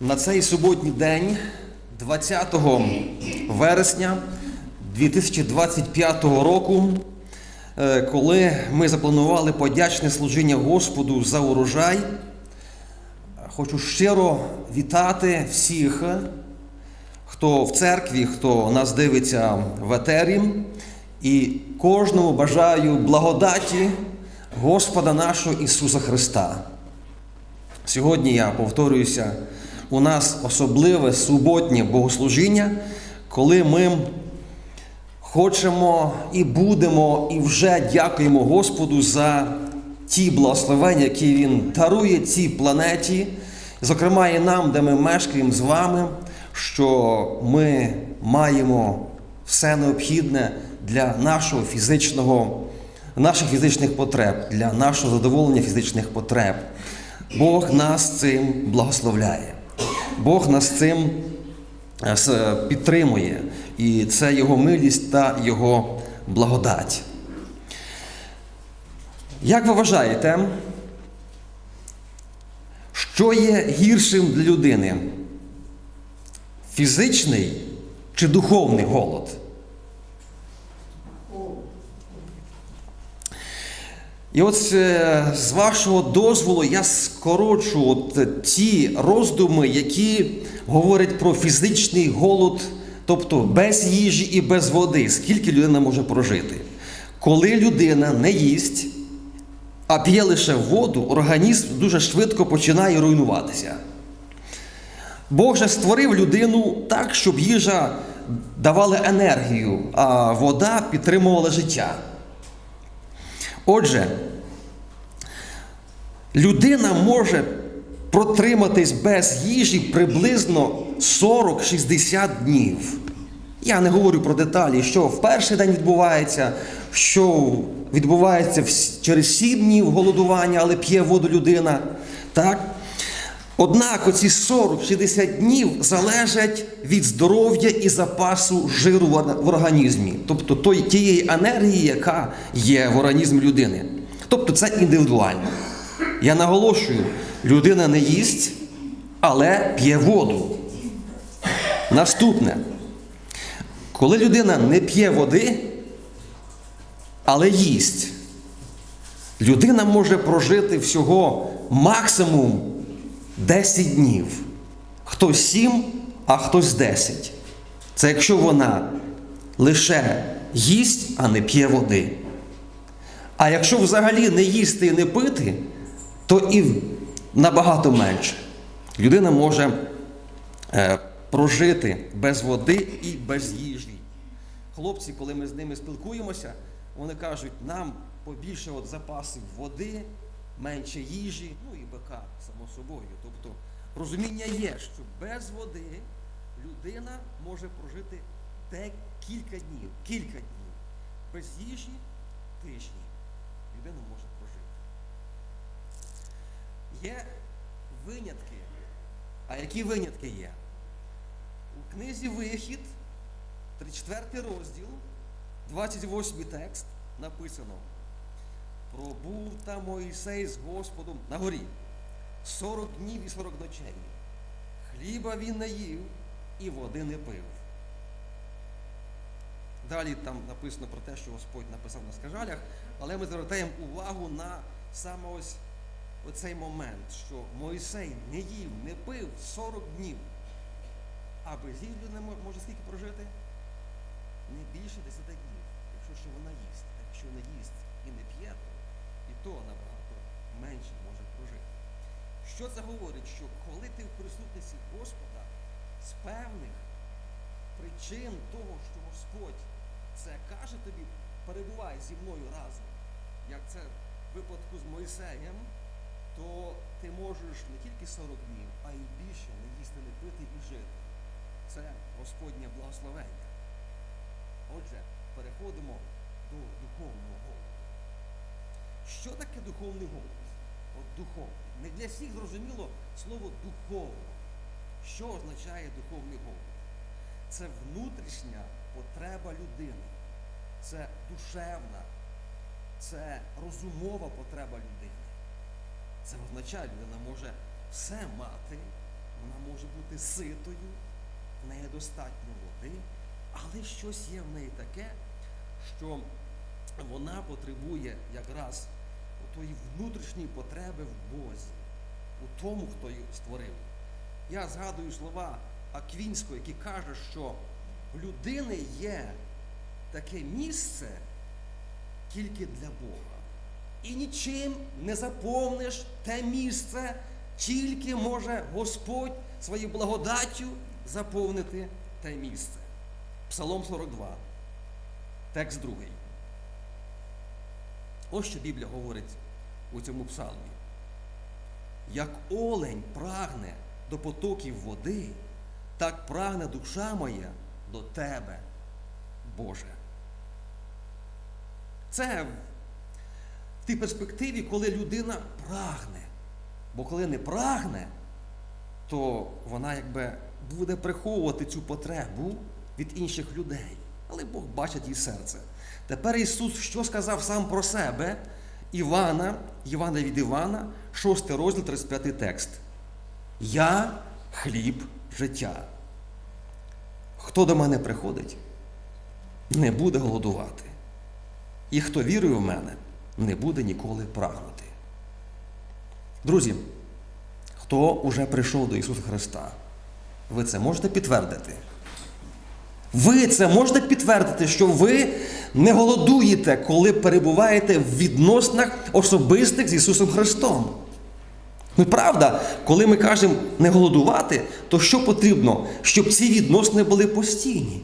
На цей суботній день, 20 вересня 2025 року, е, коли ми запланували подячне служіння Господу за урожай, хочу щиро вітати всіх, хто в церкві, хто нас дивиться в етері, і кожному бажаю благодаті Господа нашого Ісуса Христа. Сьогодні я повторююся, у нас особливе суботнє богослужіння, коли ми хочемо і будемо, і вже дякуємо Господу за ті благословення, які Він дарує цій планеті, зокрема і нам, де ми мешкаємо з вами, що ми маємо все необхідне для нашого фізичного, наших фізичних потреб, для нашого задоволення фізичних потреб. Бог нас цим благословляє. Бог нас цим е, підтримує. І це Його милість та Його благодать. Як ви вважаєте, що є гіршим для людини? Фізичний чи духовний голод? І от е, з вашого дозволу я скорочу от е, ті роздуми, які говорять про фізичний голод, тобто без їжі і без води, скільки людина може прожити. Коли людина не їсть, а п'є лише воду, організм дуже швидко починає руйнуватися. Бог же створив людину так, щоб їжа давала енергію, а вода підтримувала життя. Отже, людина може протриматись без їжі приблизно 40-60 днів. Я не говорю про деталі, що в перший день відбувається, що відбувається через 7 днів голодування, але п'є воду людина. Так? Однак оці 40-60 днів залежать від здоров'я і запасу жиру в організмі, тобто той, тієї енергії, яка є в організмі людини. Тобто це індивідуально. Я наголошую, людина не їсть, але п'є воду. Наступне. Коли людина не п'є води, але їсть, людина може прожити всього максимум 10 днів. Хтось 7, а хтось 10. Це якщо вона лише їсть, а не п'є води. А якщо взагалі не їсти і не пити, то і набагато менше. Людина може е, прожити без води і без їжі. Хлопці, коли ми з ними спілкуємося, вони кажуть, нам побільше от запасів води, менше їжі, ну і бика, само собою. Тобто розуміння є, що без води людина може прожити декілька днів, кілька днів. Без їжі тижні людина може прожити. Є винятки. А які винятки є? У книзі Вихід, 34 розділ, 28 текст написано. Пробув та Моїсей з Господом на горі 40 днів і 40 ночей. Хліба він не їв і води не пив. Далі там написано про те, що Господь написав на скажалях, але ми звертаємо увагу на саме ось оцей момент, що Мойсей не їв, не пив 40 днів. А без їжі людина може скільки прожити? Не більше 10 днів, якщо ще вона їсть. Якщо не їсть і не п'є, то набагато менше може прожити. Що це говорить? Що коли ти в присутності Господа з певних причин того, що Господь це каже тобі, перебувай зі мною разом, як це в випадку з Мойсеєм, то ти можеш не тільки 40 днів, а й більше не їсти, не пити і жити. Це Господнє благословення. Отже, переходимо до духовного голоду. Що таке духовний голод? От духовний. Не для всіх зрозуміло слово духовно. Що означає духовний голод? Це внутрішня потреба людини. Це душевна, це розумова потреба людини. Це означає, людина може все мати, вона може бути ситою, в неї достатньо води, але щось є в неї таке, що вона потребує якраз тої внутрішньої потреби в Бозі, у тому, хто її створив. Я згадую слова Аквінського, який каже, що в людини є таке місце тільки для Бога. І нічим не заповниш те місце, тільки може Господь своєю благодаттю заповнити те місце. Псалом 42, текст другий. Ось що Біблія говорить у цьому псалмі. Як олень прагне до потоків води, так прагне душа моя до тебе, Боже. Це в тій перспективі, коли людина прагне. Бо коли не прагне, то вона якби буде приховувати цю потребу від інших людей. Але Бог бачить її серце. Тепер Ісус що сказав сам про себе? Івана, Івана від Івана, 6 розділ, 35 текст. Я хліб життя. Хто до мене приходить, не буде голодувати. І хто вірує в мене, не буде ніколи прагнути. Друзі, хто уже прийшов до Ісуса Христа, ви це можете підтвердити? Ви це можете підтвердити, що ви не голодуєте, коли перебуваєте в відносинах особистих з Ісусом Христом. Ну, правда, коли ми кажемо не голодувати, то що потрібно, щоб ці відносини були постійні?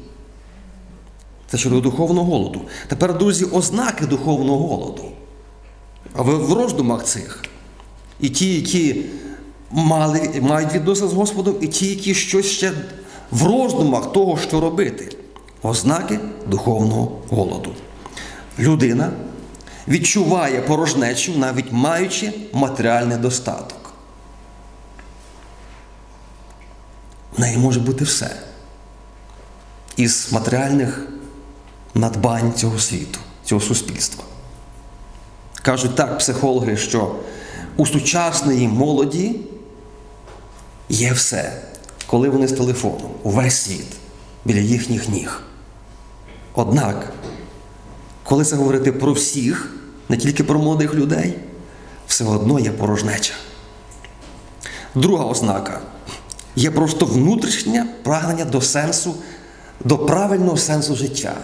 Це щодо духовного голоду. Тепер, друзі, ознаки духовного голоду. А ви в роздумах цих. І ті, які мали, мають відносини з Господом, і ті, які щось ще в роздумах того, що робити. Ознаки духовного голоду. Людина відчуває порожнечу, навіть маючи матеріальний достаток. В неї може бути все. Із матеріальних надбань цього світу, цього суспільства. Кажуть так психологи, що у сучасної молоді є все, коли вони з телефоном, увесь світ біля їхніх ніг. Однак, коли це говорити про всіх, не тільки про молодих людей, все одно є порожнеча. Друга ознака є просто внутрішнє прагнення до сенсу, до правильного сенсу життя,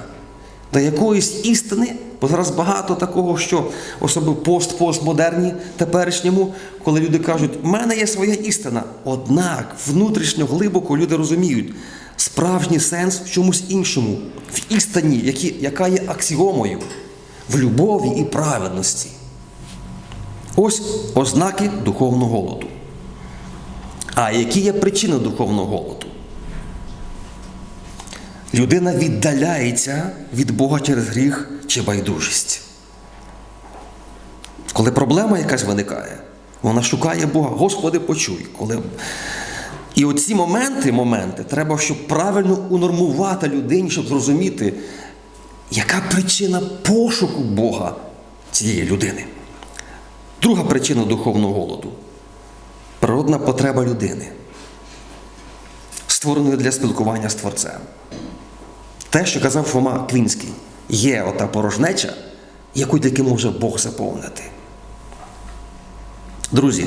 до якоїсь істини, бо зараз багато такого, що особливо пост-постмодерні теперішньому, коли люди кажуть, в мене є своя істина. Однак внутрішньо глибоко люди розуміють справжній сенс в чомусь іншому, в істині, які, яка є аксіомою, в любові і праведності. Ось ознаки духовного голоду. А які є причини духовного голоду? Людина віддаляється від Бога через гріх чи байдужість. Коли проблема якась виникає, вона шукає Бога, Господи, почуй. Коли... І оці моменти, моменти треба, щоб правильно унормувати людині, щоб зрозуміти, яка причина пошуку Бога цієї людини. Друга причина духовного голоду природна потреба людини, створеної для спілкування з Творцем. Те, що казав Фома Квінський, є ота порожнеча, яку тільки може Бог заповнити. Друзі,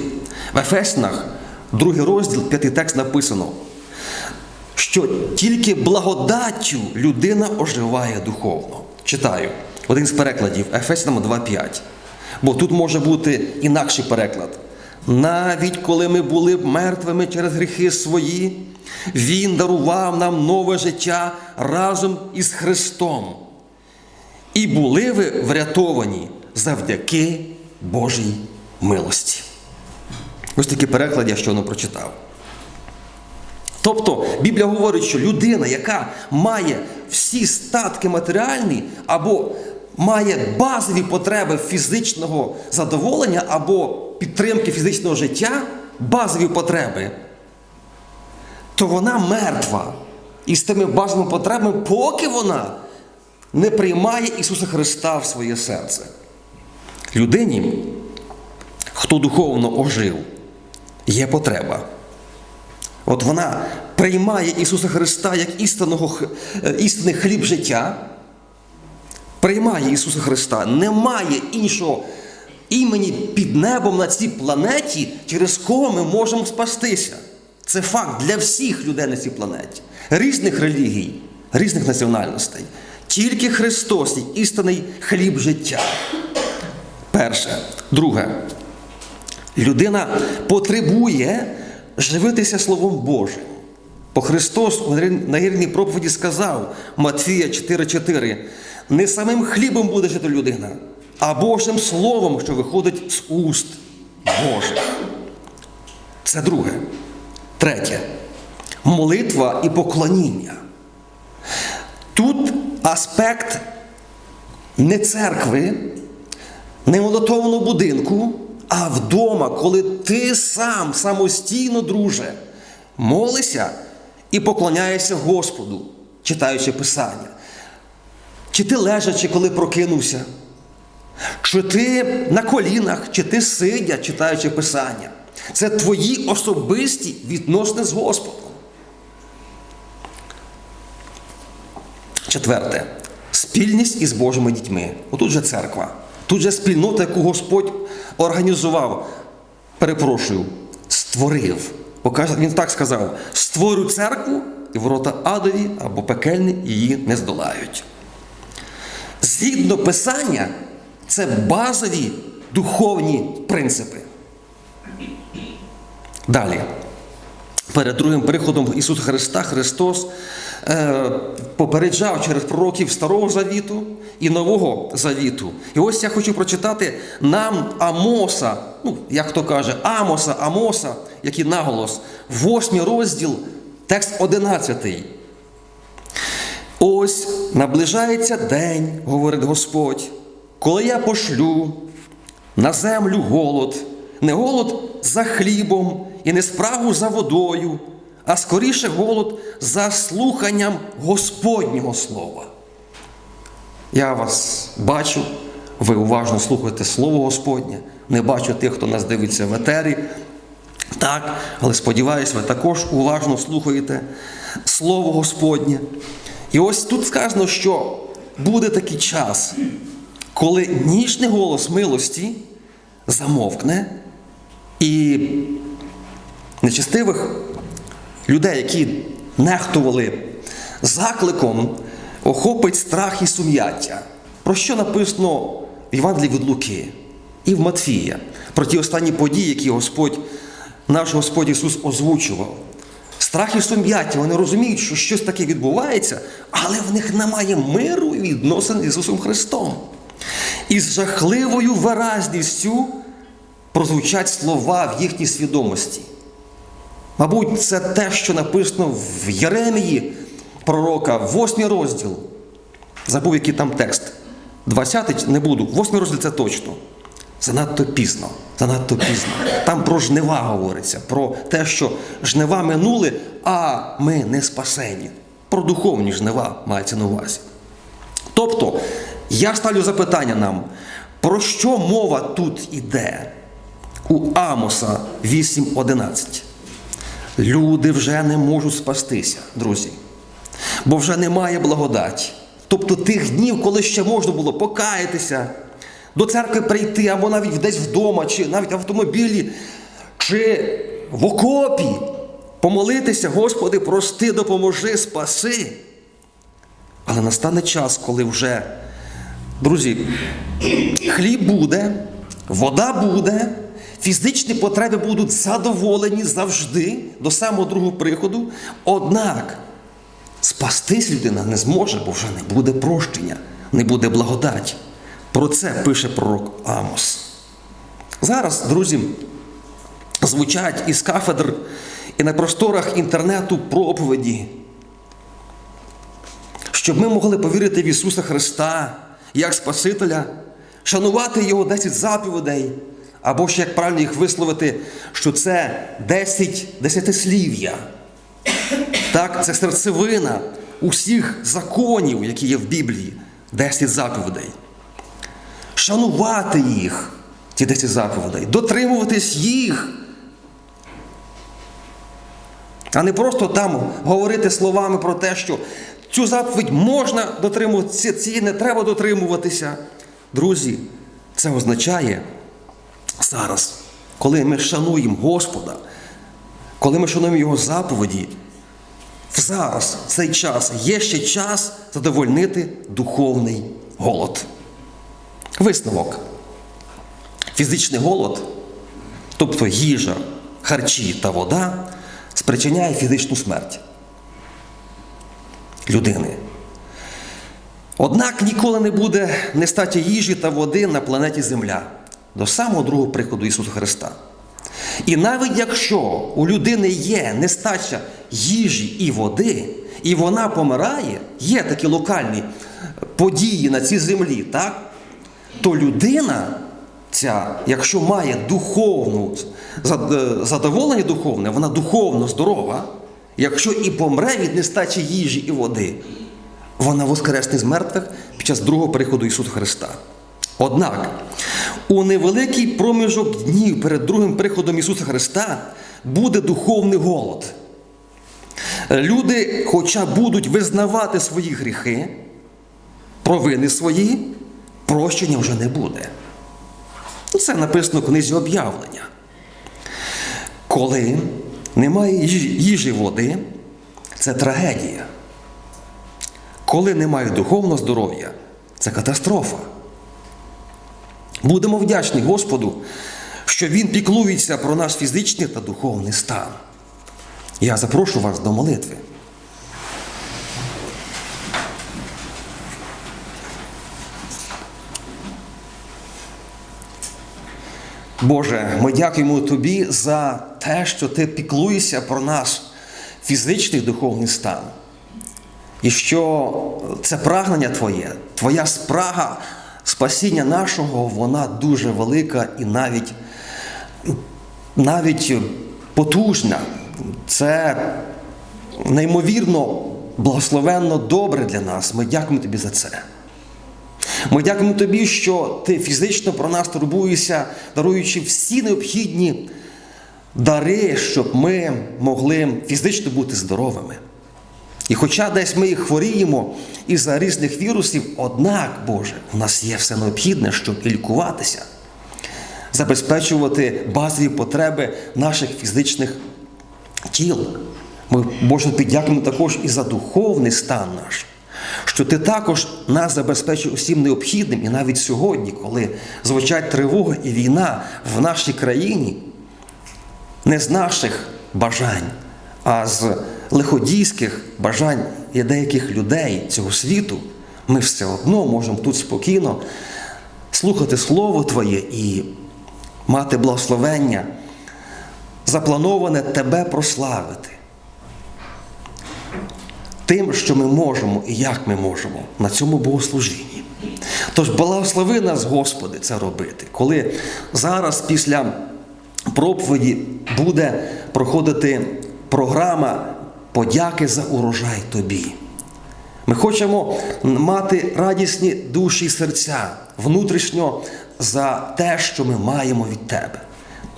в Ефесінах, другий розділ, п'ятий текст написано, що тільки благодаттю людина оживає духовно. Читаю один з перекладів Ефесінам 2.5. Бо тут може бути інакший переклад. Навіть коли ми були мертвими через гріхи свої, Він дарував нам нове життя разом із Христом. І були ви врятовані завдяки Божій милості. Ось такий переклад я щойно прочитав. Тобто Біблія говорить, що людина, яка має всі статки матеріальні, або має базові потреби фізичного задоволення або підтримки фізичного життя, базові потреби, то вона мертва. І з тими базовими потребами, поки вона не приймає Ісуса Христа в своє серце. Людині, хто духовно ожив, є потреба От вона приймає Ісуса Христа як істинного, е, істинний хліб життя, приймає Ісуса Христа, немає іншого імені під небом на цій планеті, через кого ми можемо спастися. Це факт для всіх людей на цій планеті, різних релігій, різних національностей. Тільки Христос істинний хліб життя. Перше. Друге. Людина потребує живитися Словом Божим. Бо Христос у нагірній проповіді сказав Матфія 4,4 не самим хлібом буде жити людина, а Божим Словом, що виходить з уст Божих. Це друге. Третє. Молитва і поклоніння. Тут аспект не церкви, не молитовного будинку, а вдома, коли ти сам самостійно, друже, молишся і поклоняєшся Господу, читаючи Писання. Чи ти лежачи, коли прокинувся? Чи ти на колінах, чи ти сидя, читаючи Писання? Це твої особисті відносини з Господом. Четверте. Спільність із Божими дітьми. Отут же церква. Тут же спільнота, яку Господь організував, перепрошую, створив. Він так сказав: створю церкву, і ворота адові або пекельні її не здолають. Згідно Писання, це базові духовні принципи. Далі. Перед другим приходом Ісуса Христа Христос е, попереджав через пророків Старого Завіту і Нового Завіту. І ось я хочу прочитати нам Амоса, ну, як хто каже, Амоса, Амоса, який наголос, восьмий розділ, текст одинадцятий. Ось наближається день, говорить Господь, коли я пошлю на землю голод, не голод за хлібом і не спрагу за водою, а скоріше голод за слуханням Господнього Слова. Я вас бачу, ви уважно слухаєте Слово Господнє, не бачу тих, хто нас дивиться в етері. Так, але сподіваюся, ви також уважно слухаєте Слово Господнє. І ось тут сказано, що буде такий час, коли ніжний голос милості замовкне, і нечестивих людей, які нехтували закликом, охопить страх і сум'яття. Про що написано в Євангелії від Луки і в Матфія, про ті останні події, які Господь, наш Господь Ісус озвучував. Страх і сум'яття, вони розуміють, що щось таке відбувається, але в них немає миру і відносин з Ісусом Христом. І з жахливою виразністю прозвучать слова в їхній свідомості. Мабуть, це те, що написано в Єремії пророка, 8 розділ. Забув, який там текст. 20 не буду. 8 розділ це точно. Занадто пізно. Занадто пізно. Там про жнива говориться, про те, що жнива минули, а ми не спасені. Про духовні жнива мається на увазі. Тобто, я ставлю запитання нам, про що мова тут іде у Амоса 8.11? Люди вже не можуть спастися, друзі, бо вже немає благодаті. Тобто тих днів, коли ще можна було покаятися, до церкви прийти, або навіть десь вдома, чи навіть в автомобілі, чи в окопі, помолитися, Господи, прости, допоможи, спаси. Але настане час, коли вже, друзі, хліб буде, вода буде, фізичні потреби будуть задоволені завжди до самого другого приходу. Однак спастись людина не зможе, бо вже не буде прощення, не буде благодаті. Про це пише пророк Амос. Зараз, друзі, звучать із кафедр і на просторах інтернету проповіді щоб ми могли повірити в Ісуса Христа як Спасителя, шанувати Його 10 заповідей, або ще як правильно їх висловити, що це 10 десятислів'я. Так, це серцевина усіх законів, які є в Біблії, 10 заповідей. Шанувати їх, ці 10 заповідей, дотримуватись їх. А не просто там говорити словами про те, що цю заповідь можна дотримуватися, цієї не треба дотримуватися. Друзі, це означає зараз, коли ми шануємо Господа, коли ми шануємо Його заповіді, зараз, в цей час, є ще час задовольнити духовний голод. Висновок. Фізичний голод, тобто їжа, харчі та вода, спричиняє фізичну смерть людини. Однак ніколи не буде нестачі їжі та води на планеті Земля до самого другого приходу Ісуса Христа. І навіть якщо у людини є нестача їжі і води, і вона помирає, є такі локальні події на цій землі, так? то людина, ця, якщо має духовну задоволення духовне, вона духовно здорова, якщо і помре від нестачі їжі і води, вона воскресне з мертвих під час другого приходу Ісуса Христа. Однак у невеликий проміжок днів перед другим приходом Ісуса Христа буде духовний голод. Люди, хоча будуть визнавати свої гріхи, провини свої, прощення вже не буде. Це написано в книзі об'явлення. Коли немає їжі води, це трагедія. Коли немає духовного здоров'я, це катастрофа. Будемо вдячні Господу, що Він піклується про наш фізичний та духовний стан. Я запрошу вас до молитви. Боже, ми дякуємо Тобі за те, що Ти піклуєшся про наш фізичний духовний стан. І що це прагнення Твоє, Твоя спрага спасіння нашого, вона дуже велика і навіть, навіть потужна. Це неймовірно благословенно добре для нас. Ми дякуємо Тобі за це. Ми дякуємо Тобі, що Ти фізично про нас турбуєшся, даруючи всі необхідні дари, щоб ми могли фізично бути здоровими. І хоча десь ми і хворіємо із-за різних вірусів, однак, Боже, у нас є все необхідне, щоб і лікуватися, забезпечувати базові потреби наших фізичних тіл. Ми, Боже, тобі також і за духовний стан наш, що ти також нас забезпечуєш усім необхідним, і навіть сьогодні, коли звучать тривога і війна в нашій країні, не з наших бажань, а з лиходійських бажань і деяких людей цього світу, ми все одно можемо тут спокійно слухати Слово Твоє і мати благословення, заплановане Тебе прославити. Тим, що ми можемо і як ми можемо на цьому богослужінні. Тож благослови нас, Господи, це робити. Коли зараз після проповіді буде проходити програма подяки за урожай тобі. Ми хочемо мати радісні душі і серця внутрішньо за те, що ми маємо від тебе.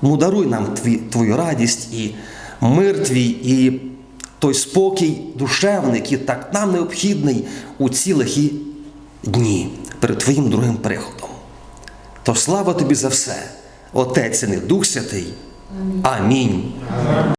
Ну, даруй нам твій, твою радість і мир твій, і той спокій душевний, який так нам необхідний у ці лихі дні перед Твоїм другим приходом. То слава тобі за все, Отець і Дух Святий. Амінь.